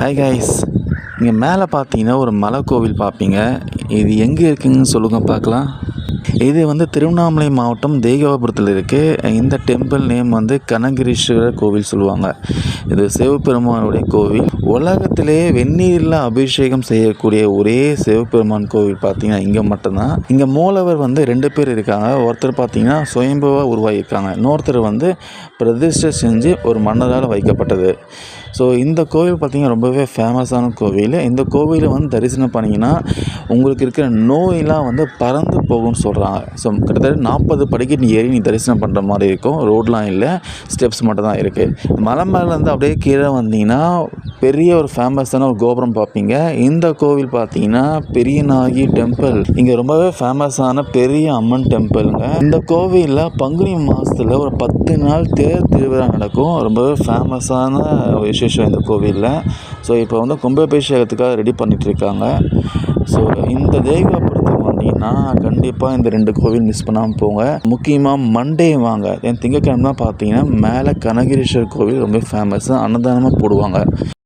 Hi guys இங்கே மேலே பார்த்தீங்கன்னா ஒரு மலை கோவில் பார்ப்பீங்க இது எங்கே இருக்குதுன்னு சொல்லுங்கள் பார்க்கலாம் இது வந்து திருவண்ணாமலை மாவட்டம் தேகவாபுரத்தில் இருக்குது இந்த டெம்பிள் நேம் வந்து கனகிரீஸ்வரர் கோவில் சொல்லுவாங்க. இது சிவபெருமானுடைய கோவில். உலகத்திலே வெந்நீரில் அபிஷேகம் செய்யக்கூடிய ஒரே சிவபெருமான் கோவில் பார்த்தீங்கன்னா இங்கே மட்டும்தான். இங்கே மூலவர் வந்து ரெண்டு பேர் இருக்காங்க. ஒருத்தர் பார்த்தீங்கன்னா சுயம்புவாக உருவாகியிருக்காங்க. இன்னொருத்தர் வந்து பிரதிஷ்டை செஞ்சு ஒரு மன்னரால் வைக்கப்பட்டது. ஸோ இந்த கோவில் பார்த்திங்கன்னா ரொம்பவே ஃபேமஸான கோவில். இந்த கோவிலை வந்து தரிசனம் பண்ணிங்கன்னா உங்களுக்கு இருக்கிற நோயெல்லாம் வந்து பறந்து போகும்னு சொல்கிறாங்க ஸோ கிட்டத்தட்ட நாற்பது படிக்கட்டு ஏறி நீ தரிசனம் பண்ணுற மாதிரி இருக்கும். ரோட்லாம் இல்லை ஸ்டெப்ஸ் மட்டும் தான் இருக்குது மலை மேலேருந்து அப்படியே கீழே வந்தீங்கன்னா பெரிய ஒரு ஃபேமஸான ஒரு கோபுரம் பார்ப்பீங்க. இந்த கோவில் பார்த்தீங்கன்னா பெரியநாகி டெம்பிள் இங்கே ரொம்பவே ஃபேமஸான பெரிய அம்மன் டெம்பிளுங்க இந்த கோவிலில் பங்குனி மாதத்தில் ஒரு பத்து நாள் தேர் திருவிழா நடக்கும். ரொம்பவே ஃபேமஸான விஷயம் விசேஷம் இந்த கோவிலில். ஸோ இப்போ வந்து கும்பாபிஷேகத்துக்காக ரெடி பண்ணிகிட்ருக்காங்க இருக்காங்க ஸோ இந்த தேவிகாபுரத்துக்கு வந்தீங்கன்னா கண்டிப்பாக இந்த ரெண்டு கோவில் மிஸ் பண்ணாமல் போங்க. முக்கியமாக மண்டே வாங்க. என் திங்கக்கிழமை பார்த்தீங்கன்னா மேலே கனகிரீஸ்வர் கோவில் ரொம்ப ஃபேமஸ் அன்னதானமாக போடுவாங்க.